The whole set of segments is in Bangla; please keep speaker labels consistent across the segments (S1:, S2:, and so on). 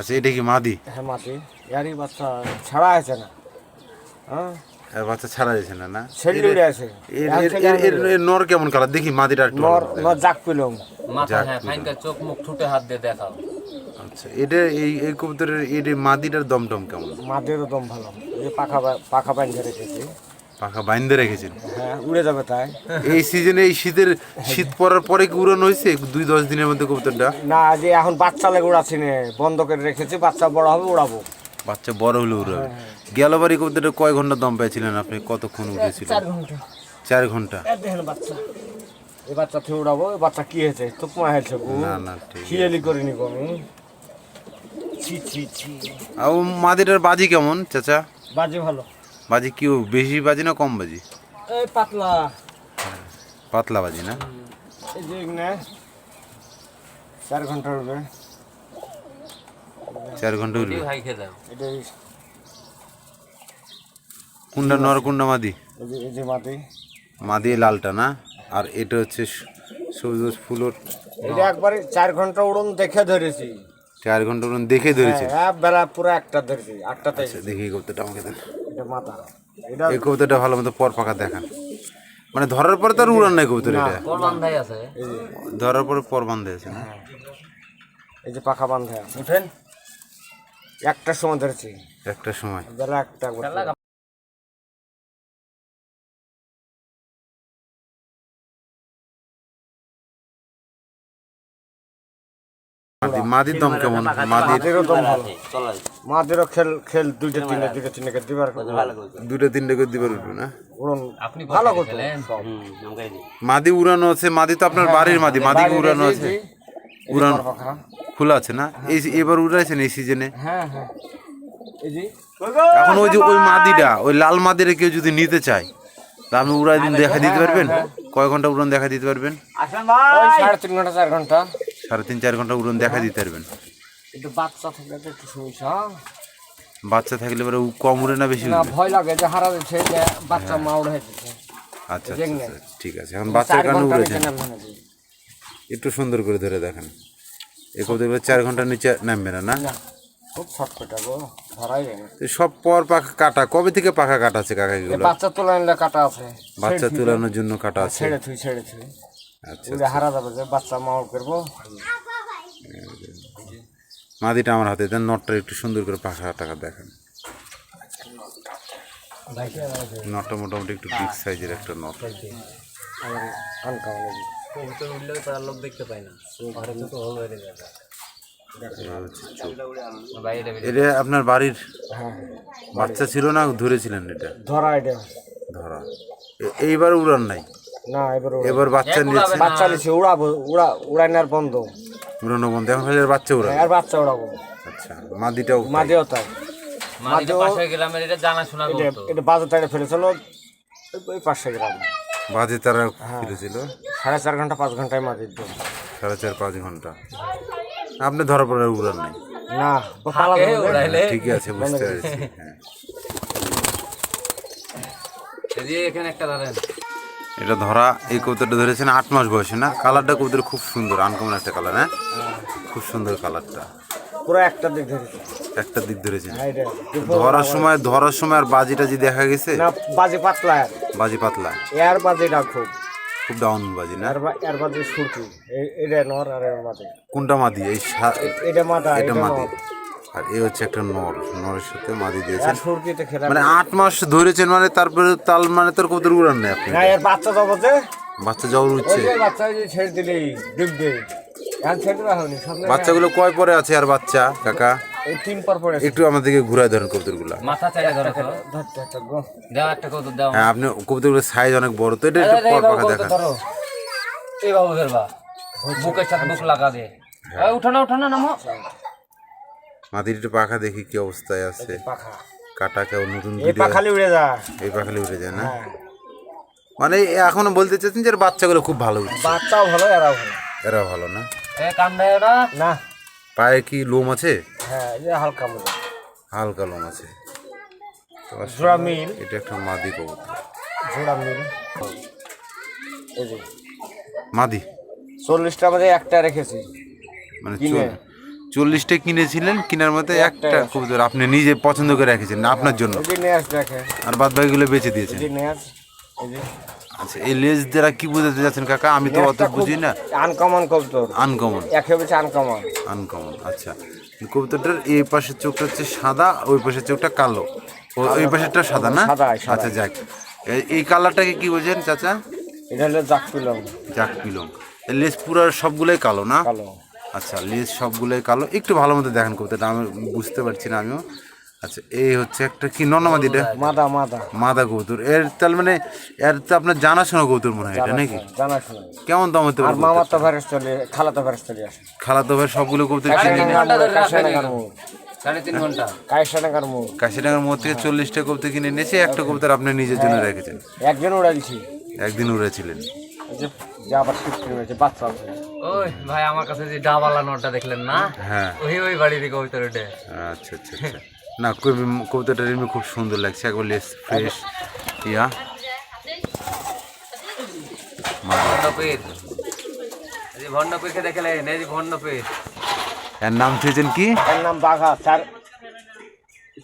S1: আচ্ছা এটা কি মাদি?
S2: হ্যাঁ মাটি ইয়ারই বাচ্চা ছাড়া আছে না। হ্যাঁ?
S1: আর বাচ্চা ছাড়া যাচ্ছে না না?
S2: ছেলে উড়ে আছে।
S1: এর নর কেমন কালার? দেখি মাদিটা একটু
S2: নর নর জাক পেলাম
S3: মাথা হ্যাঁ ফাইনকা চোখ মুখ ঠুটে হাত দিয়ে দেখাও।
S1: আচ্ছা এটা এই এই কবুতরের এর এই মাদিটার দমটম কেমন?
S2: মাটিরও দম ভালো। এই পাখা পাখা বাইন্ধে রেখেছি।
S1: পাখা বাইন্দে রেখেছেন।
S2: হ্যাঁ উড়ে যাবে তাই।
S1: এই সিজনে এই শীতের শীত পড়ার পরে কি উড়ানো হয়েছে? দুই দশ দিনের মধ্যে কবুতরটা?
S2: না যে এখন বাচ্চা লেগে উড়াচ্ছি নে বন্ধ করে রেখেছি বাচ্চা বড় হবে উড়াবো।
S1: বাচ্চা বড় হলে উড়াবে। গেলবারই কবুতরটা কয় ঘণ্টা দম পেয়েছিলেন আপনি? কতক্ষণ উঠেছিল
S2: চার ঘণ্টা। বাচ্চা এই বাচ্চা। থেকে উড়াবো এই বাচ্চা কি হয়েছে? তুকমা হয়েছে
S1: না না ঠিক
S2: খিয়ালি করিনি আমি। ছি ছি ছি।
S1: আর মাদিটার বাজি কেমন চাচা?
S2: বাজে ভালো।
S1: বাজি কি বেশি বাজি না কম বাজি?
S2: এই পাতলা।
S1: পাতলা বাজি না?
S2: এই যে এখানে চার ঘণ্টা উঠবে
S1: চার ঘণ্টা উঠবে কুন্ডা নর কুন্ডা মাদি?
S2: এই যে যে
S1: মাদি। লালটা না? আর এটা হচ্ছে সবুজ ফুলোর
S2: এটা একবারে চার ঘণ্টা উড়ন দেখে ধরেছি।
S1: চার ঘণ্টা উড়ন দেখে ধরেছে?
S2: হ্যাঁ বেলা পুরো একটা ধরেছি আটটাতে।
S1: আচ্ছা দেখি কবুতরটা আমাকে দেন।
S2: এটা মাথা এটা
S1: এই কবুতরটা ভালো মতো পর পাকা দেখান। মানে ধরার পরে তো আর উড়ান নাই কবুতর এটা। ধরার পরে পর বান্ধে আছে না?
S2: এই যে পাখা বান্ধা উঠেন। একটার সময় ধরেছি।
S1: একটার সময়।
S2: বেলা একটা
S1: মাদি মাদির দম কেমন? মাদির
S2: মাদেরও দম ভালো। মাদেরও খেল খেল দুইটা তিনটা দুইটা তিনটা দিবার
S1: দুটো তিনটে করে দিবার উঠবে না?
S2: উড়ন।
S3: আপনি
S2: ভালো করতো
S1: মাদি উড়ানো আছে মাদি তো আপনার বাড়ির মাদি মাদি উড়ানো আছে। উড়ান খোলা আছে না? এই এবার উড়াইছেন এই সিজনে
S2: হ্যাঁ হ্যাঁ। এই যে
S1: এখন ওই যে ওই মাদিটা ওই লাল মাদিরে কেউ যদি নিতে চায় তা আপনি উড়াই দিন দেখা দিতে পারবেন? কয় ঘণ্টা উড়ন দেখা দিতে পারবেন?
S2: সাড়ে তিন ঘণ্টা চার ঘণ্টা।
S1: সাড়ে তিন চার ঘণ্টা উড়ন দেখা দিতে পারবেন।
S2: একটু বাচ্চা থাকলে একটু সমস্যা
S1: বাচ্চা থাকলে পরে কম উড়ে না বেশি
S2: না ভয় লাগে যে হারা দিচ্ছে যে বাচ্চা মা উড়ে
S1: আচ্ছা আচ্ছা, আচ্ছা ঠিক আছে। এখন বাচ্চার
S2: চার
S1: কারণে
S2: ঘণ্টা যে।
S1: একটু সুন্দর করে ধরে দেখেন। এ কত চার ঘণ্টার নিচে নামবে না না?
S2: খুব ছটপটা গো ধরাই
S1: সব পর পাখা কাটা কবে থেকে পাখা কাটা
S2: আছে
S1: কাকা
S2: বাচ্চা তোলা নিলে কাটা আছে।
S1: বাচ্চা তোলানোর জন্য কাটা আছে।
S2: ছেড়ে থুই ছেড়ে থুই।
S1: আচ্ছা
S2: উড়ে হারা যাবে যে বাচ্চা করব।
S1: মাদিটা আমার হাতে দেন নটটা একটু সুন্দর করে পাখা টাকা দেখেন। নটটা মোটামুটি একটু বিগ সাইজের একটা নট।
S3: লোক দেখতে পায় না।
S1: এটা আপনার বাড়ির
S2: হ্যাঁ।
S1: বাচ্চা ছিল না ধরেছিলেন এটা?
S2: ধরা এটা।
S1: ধরা। এইবার উড়ান নাই?
S2: না এবার
S1: এবার বাচ্চা নিয়েছে।
S2: বাচ্চা নিচ্ছে উড়াবো উড়া বন্ধ।
S1: উড়ানো বন্ধ এখন খালি আর বাচ্চা
S2: আর বাচ্চা উড়াবো।
S1: আচ্ছা মাদিটাও তাই।
S3: গ্রামের এটা জানাশোনা
S2: এটা
S3: করতো
S2: এটা বাজার টাইডে ফেলেছিল ওই- ওই পাঁচশো গ্রাম
S1: বাজে তারা ফিরেছিল
S2: সাড়ে চার ঘণ্টা পাঁচ ঘন্টায় দিন
S1: সাড়ে চার পাঁচ ঘণ্টা। আপনি ধরা পড়ে উড়ান নাই।
S2: না
S1: ঠিকই আছে বুঝতে পেরেছি হ্যাঁ।
S3: এখানে একটা
S1: এটা ধরা এই কবুতরটা ধরেছেন আট মাস বয়সে না? কালারটা কবুতর খুব সুন্দর আনকমন একটা কালার হ্যাঁ? খুব সুন্দর কালারটা।
S2: পুরো একটা দিক ধরেছে।
S1: একটা দিক ধরেছেন
S2: হ্যাঁ,
S1: ধরার সময় ধরার সময় আর বাজি টাজি দেখা গেছে?
S2: না বাজে পাতলা।
S1: বাজি পাতলা।
S2: এর বাজেটা খুব।
S1: খুব ডাউন বাজি না?
S2: এর বাজে সুরকি। এটা নর আর এর বাজে
S1: কোনটা মাদি? এই
S2: এটা মাথা
S1: এটা মাদি। আর এই হচ্ছে একটা নর নরের সাথে মাদি দিয়েছেন। মানে আট মাস ধরেছেন মানে তারপরে তাল মানে তোর কবুতর উড়ান নাই আপনি?
S2: বাচ্চা যে
S1: বাচ্চা
S2: ওই
S1: উঠছে
S2: বাচ্চা ছেড়ে দিলেই ডুববে
S1: বাচ্চাগুলো কয় পরে আছে আর বাচ্চা কাকা?
S2: এই তিন পর পরে
S1: একটু আমাদেরকে ঘুরাই ধরেন কবুতরগুলো।
S3: মাথা ধরো দাও একটা কবুতর দাও।
S1: হ্যাঁ আপনি কবুতরগুলোর সাইজ অনেক বড় তো এটা একটু পর
S3: বাবু
S1: পাখা
S3: কবুতর
S1: দেখান।
S3: ধরো। এই বাবু ধরবা। বুকের সাথে বুক লাগা দে। এই উঠো না উঠো না নামো।
S1: মাটির পাখা দেখি কি অবস্থায় আছে।
S2: পাখা।
S1: কাটা কেউ নতুন
S2: এই পাখালি উড়ে যা
S1: এই পাখালি উঠে যায় না?
S2: হ্যাঁ।
S1: মানে এখনও বলতে চাচ্ছেন যে বাচ্চাগুলো খুব ভালো
S2: বাচ্চাও ভালো এরাও ভালো।
S1: এরা ভালো না?
S3: না।
S1: পায়ে কি লোম আছে?
S2: হ্যাঁ হালকা মতো
S1: হালকা লোম আছে।
S2: জোড়া মিল।
S1: এটা একটা মাদি কবুতর।
S2: জোড়া মিল।
S1: মাদি?
S2: চল্লিশটা মধ্যে একটা রেখেছি।
S1: মানে চল্লিশটা কিনেছিলেন কেনার মধ্যে একটা কবুতর আপনি নিজে পছন্দ করে রেখেছেন আপনার জন্য। আর বাদ বাকিগুলো বেঁচে দিয়েছেন। আচ্ছা এই লেজ দ্বারা কি বোঝাতে যাচ্ছেন কাকা? আমি তো অত বুঝি না।
S2: আনকমন কবুতর।
S1: আনকমন
S2: একে বলছে আনকমন
S1: আনকমন আচ্ছা। কবুতরটার এই পাশের চোখটা হচ্ছে সাদা ওই পাশের চোখটা কালো। ওই পাশেরটা সাদা না। আচ্ছা যাক। এই- কালারটাকে কি বোঝেন চাচা?
S2: এটা হলো জাক পিলং।
S1: পিলং। লেজ পুরো সবগুলোই কালো না?
S2: কালো।
S1: আচ্ছা লেজ সবগুলোই কালো। একটু ভালো মতো দেখেন কবুতরটা আমি বুঝতে পারছি না আমিও। আচ্ছা এই হচ্ছে একটা কি নর্নামাদিটা
S2: মাদা মাদা।
S1: মাদা কবুতর। এর তার মানে এর তো আপনার জানাশোনা কবুতর মনে হয় এটা নাকি?
S2: জানা শোনা
S1: কেমন দাম হতে পারে
S2: মামার তো ফেরেস চলে খালা তো ফেরেস চলে আসে।
S1: খালাতো ভাই সবগুলো কবুতর
S2: মুখ
S3: সাড়ে তিন
S2: ঘণ্টা।
S1: কাশিডাঙ্গার থেকে চল্লিশটা কবুতর কিনে নিয়েছে একটা কবুতর আপনি নিজের জন্য রেখেছেন।
S2: একজন উড়াইছি।
S1: একদিন উড়েছিলেন।
S2: যে আবার বাচ্চা
S3: ওই ভাই আমার কাছে যে ডাবালা নোটটা দেখলেন না
S1: হ্যাঁ।
S3: ওই ওই বাড়ির কবিতার ওটা
S1: আচ্ছা আচ্ছা আচ্ছা। না কবি- কবুতরটা এমনি খুব সুন্দর লাগছে একবার লেস ফ্রেশ ইয়া।
S3: ভণ্ডপীর। এই যে ভণ্ডপীরকে দেখলেন এই যে ভণ্ডপীর।
S1: এর নাম থুয়েছেন কি?
S2: এর নাম বাঘা চার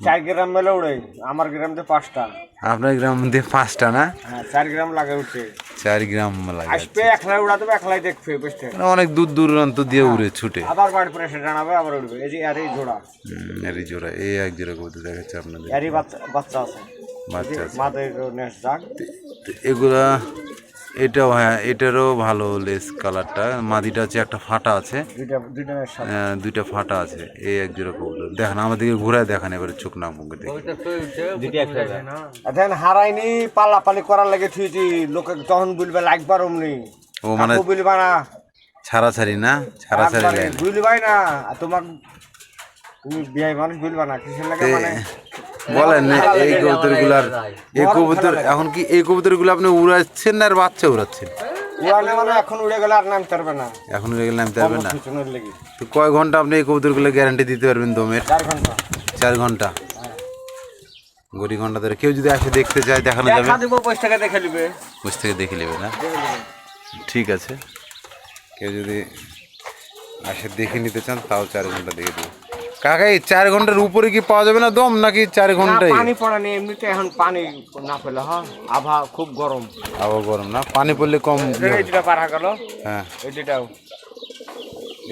S2: চার গ্রাম মেলে উড়ে আমার গ্রাম দিয়ে পাঁচটা।
S1: আপনার গ্রাম দিয়ে পাঁচটা না?
S2: হ্যাঁ চার গ্রাম লাগে উঠে।
S1: চার গ্রাম
S2: আসবে একলাই উড়াতে হবে একলাই দেখবে বুঝতে
S1: মানে অনেক দূর দূরান্ত দিয়ে উড়ে ছুটে।
S2: আবার বাড়ি পরে এসে জানাবে আবার উঠবে এই যে আর এই জোড়া।
S1: হুম, এই জোড়া। এই এক জোড়া করতে দেখাচ্ছে আপনাদের।
S2: এরই বাচ্চা বাচ্চা আছে।
S1: বাচ্চা আছে।
S2: মাদের নেস
S1: জাগ এগুলা এটাও হ্যাঁ এটারও ভালো লেস কালারটা মাদিটা আছে একটা ফাটা আছে।
S2: দুইটা দুইটা
S1: ফাটা আছে। এই এক জোড়া কবুতর। দেখেন আমাদেরকে ঘুরায় দেখান এবারে চোখ না মুখে দেখে
S3: কবিতা তো
S2: দুইটা একটা এখন হারাইনি পাল্লাপালি করার লাগে থুইছি লোকে তখন বলবে লাগবার অমনি।
S1: ও মানে
S2: বলবা না।
S1: ছাড়াছাড়ি না? ছাড়াছাড়ি
S2: একবারে
S1: লাইন
S2: বুঝবাই না। আর তোমার তুমি বিয়ে মানুষ বলবা না। কিসের লাগে মানে?
S1: বলেন এই কবুতরগুলার এই কবুতর এখন কি এই কবুতরগুলো আপনি উড়াচ্ছেন না আর বাচ্চা উড়াচ্ছেন?
S2: উড়ালে মানে এখন উড়ে গেলে আর নামতে পারবে না।
S1: এখন উড়ে গেলে নামতে পারবেন না? তো কয় ঘণ্টা আপনি এই কবুতরগুলো গ্যারান্টি দিতে পারবেন দমের?
S2: চার ঘণ্টা।
S1: চার ঘণ্টা। গড়ি ঘণ্টা ধরে কেউ যদি আসে দেখতে চায় দেখানো যাবে?
S2: দেখে নিবে।
S1: বুঝ থেকে দেখে নেবে না? ঠিক আছে। কেউ যদি আসে দেখে নিতে চান তাও চার ঘণ্টা দেখে দেবো। কাকা এই চার ঘণ্টার উপরে কি পাওয়া যাবে না দম নাকি চার ঘন্টাই?
S2: পানি পড়া নেই এমনিতে এখন পানি না পেলে হ্যাঁ? আবহাওয়া খুব গরম।
S1: আবার গরম না? পানি পড়লে কম
S2: এই দুটা পার গেল।
S1: হ্যাঁ।
S2: এই দুটাও।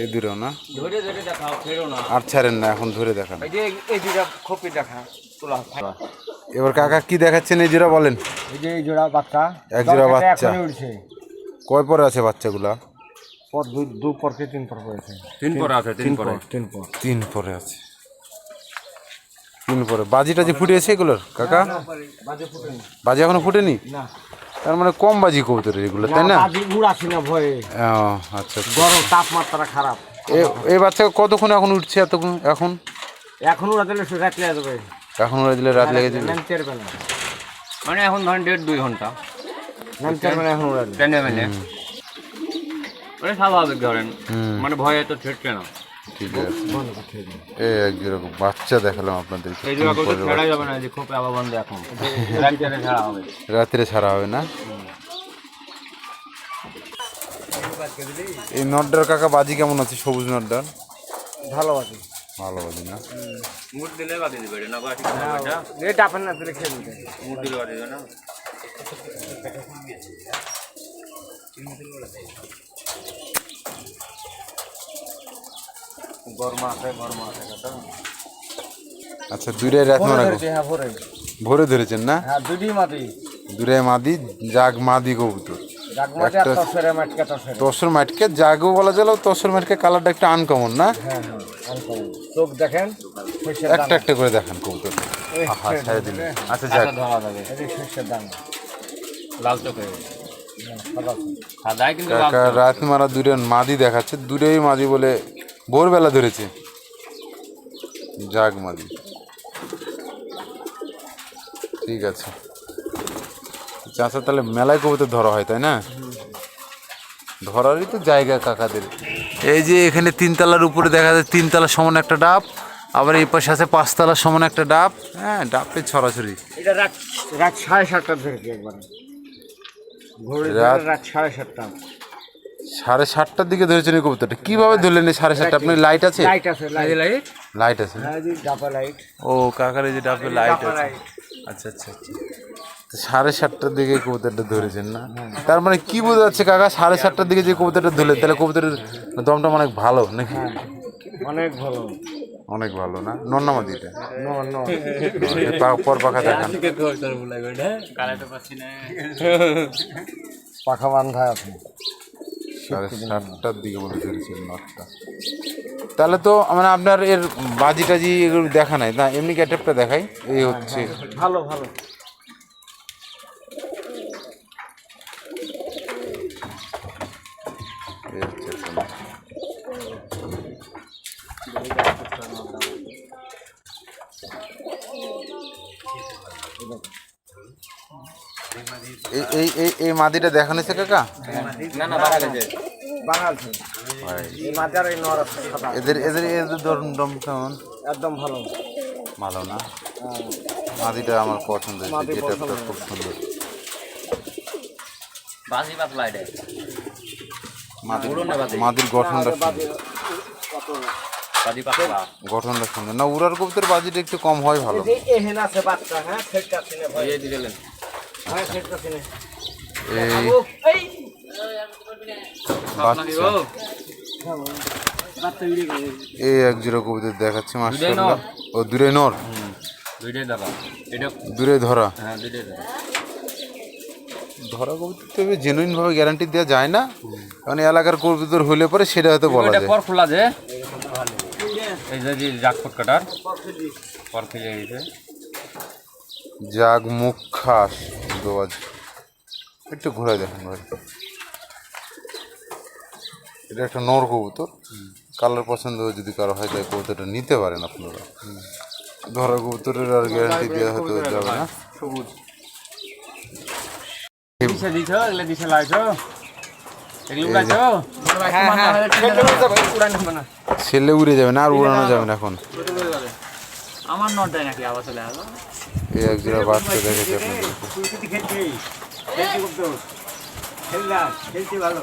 S1: এই দূরেও না?
S3: ধরে ধরে দেখাও ফেরো না।
S1: আর ছাড়েন না এখন ধরে দেখান।
S2: এই যে এই দুটা খপি দেখা তোলা
S1: এবার কাকা কি দেখাচ্ছেন এই জোড়া বলেন।
S2: এই যে এই জোড়া বাচ্চা।
S1: এক জোড়া বাচ্চা। কয় পরে আছে বাচ্চাগুলা?
S2: পর দুই দু পরকে তিন পর পড়েছে
S3: তিন পর আছে তিন পরে।
S2: তিন পর।
S1: তিন পরে আছে। তিন পরে। বাজি টাজি ফুটেছে এগুলোর? কাকা?
S2: বাজি
S1: এখনও ফুটেনি?
S2: না।
S1: তার মানে কম বাজি কবুতর এগুলো তাই না?
S2: বাজি উড়াছি না ভয়ে।
S1: ও, আচ্ছা।
S2: গরম তাপমাত্রা খারাপ।
S1: এ- এই বাচ্চা কতক্ষণ এখন উঠছে এতক্ষণ? এখন?
S2: এখন উড়া দিলে সে রাত্রে যাবে।
S1: এখন উড়ে দিলে রাত লেগে যাবে।
S3: মানে এখন ধরেন দেড় দুই
S2: ঘণ্টা। এখন উড়া
S3: মানে স্বাভাবিক ধরেন। মানে ভয়ে তো ছেটকে না।
S1: ঠিক আছে। এই এক যেরকম বাচ্চা দেখালাম আপনাদের
S3: এই জোড়া করতে যাবে না যে খোপে আবার বন্ধ এখন। রাত্রে ছাড়া হবে।
S1: রাত্রে ছাড়া হবে না? এই নড্ডার কাকা বাজি কেমন আছে? সবুজ নড্ডার?
S2: ভালো বাজি।
S1: ভালো বাজি না?
S3: মুড দিলে বাদি দিবে না বাকি এটা
S2: এই না দিলে খেয়ে
S3: মুড দিলে বাদি দিবে না?
S2: গরম আছে গরম আছে
S1: আচ্ছা দূরে রাত মারা গো।
S2: হ্যাঁ ভরে।
S1: ভোরে ধরেছেন না?
S2: হ্যাঁ দুটি মাটি।
S1: দূরে মাদি জাগ মাদি কবুতর।
S2: তসরে মাটকে তসরে।
S1: তসর মাটকে জাগও বলা গেল তসর মাটকে কালারটা একটু আনকমন না?
S2: হ্যাঁ হ্যাঁ। চোখ দেখেন
S1: একটা একটা করে দেখান কবুতর। আচ্ছা যাক।
S3: ধরা যাবে
S2: এই যে শস্যের
S3: লাল চোখে।
S2: হ্যাঁ,
S1: রাত মারা দূরে মাদি দেখাচ্ছে দূরেই মাদি বলে ভোরবেলা ধরেছে। জাগ মাদি। ঠিক আছে। চাষা তাহলে মেলায় কবুতর ধরা হয় তাই না? ধরারই তো জায়গা কাকাদের। এই যে এখানে তিনতলার উপরে দেখা যায় তিনতলা সমান একটা ডাব আবার এই পাশে আছে পাঁচতলার সমান একটা ডাব। হ্যাঁ ডাবে ছড়াছড়ি।
S2: এটা রাত রাত সাড়ে সাতটা ধরেছি একবার।
S1: রাত
S2: সাড়ে সাতটা।
S1: সাড়ে সাতটার দিকে ধরেছেন এই কবুতরটা। কীভাবে ধরলেন এই সাড়ে সাতটা? আপনার লাইট আছে?
S2: লাইট আছে লাইট
S3: লাইট
S1: লাইট আছে।
S2: হ্যাঁ লাইট
S1: ও কাকার এই যে ডাবে লাইট আছে। আচ্ছা আচ্ছা আচ্ছা। সাড়ে সাতটার দিকে কবুতরটা ধরেছেন না? তার মানে কি বোঝা যাচ্ছে কাকা সাড়ে সাতটার দিকে যে কবুতরটা ধরলেন তাহলে কবুতরের দমটা অনেক ভালো নাকি?
S2: অনেক ভালো।
S1: অনেক ভালো না? নন্নামাদি এটা?
S2: নো নো
S1: পর পাখা দেখান।
S2: পাখা বান্ধা আছে।
S1: সাড়ে সাতটার দিকে বলে ধরেছেন নটটা তাহলে তো মানে আপনার এর বাজি টাজি এগুলো দেখা নাই। না এমনি ক্যাটেপটা দেখাই। এই হচ্ছে।
S2: ভালো ভালো।
S1: এই এই এই এই মাদিটা দেখানো হয়েছে কাকা?
S3: না না
S2: আছে
S1: এদের এদের এদের ধরুন দম কেমন?
S2: একদম ভালো।
S1: ভালো না? মাদিটা আমার পছন্দ হয়েছে যেটা খুব সুন্দর।
S3: বাজি পাতলা এটা।
S1: মাদির গঠনটা গঠনটা সুন্দর। না উড়ার কবিতার বাজিটা একটু কম হয় ভালো।
S2: এই যে এহেন আছে বাচ্চা হ্যাঁ সেটটা সিনে ভাই
S3: এই দিলেন।
S2: হ্যাঁ
S1: এই
S2: এই
S1: এক জোড়া দেখাচ্ছে ও দূরে নর?
S3: দুইটাই দাদা এটা
S1: দূরে ধরা?
S3: হ্যাঁ
S1: ধরা। তো জেনুইন ভাবে গ্যারান্টি দেওয়া যায় না। কারণ এলাকার কবিতর হলে পরে সেটা হয়তো বলা যায়।
S3: পর খোলা যে এই যে যে জাকফট কাটার পর থেকে গেছে।
S1: জাগ মুখ খাস। দোয়াজ একটু ঘুরে দেখুন ভাই। এটা একটা নর কবুতর। কালার পছন্দ যদি কারও হয় তাই কবুতরটা নিতে পারেন আপনারা। ধরা কবুতরের আর গ্যারান্টি দেওয়া হয়তো যাবে না।
S2: সবুজ হ্যাঁ হ্যাঁ।
S1: ছেলে উড়ে যাবে না আর উড়ানো যাবে না এখন।
S3: আমার নটাই নাকি আবার চলে আসলো।
S1: এই এক জোড়া বাচ্চা দেখেছে আপনাদের
S2: ভালো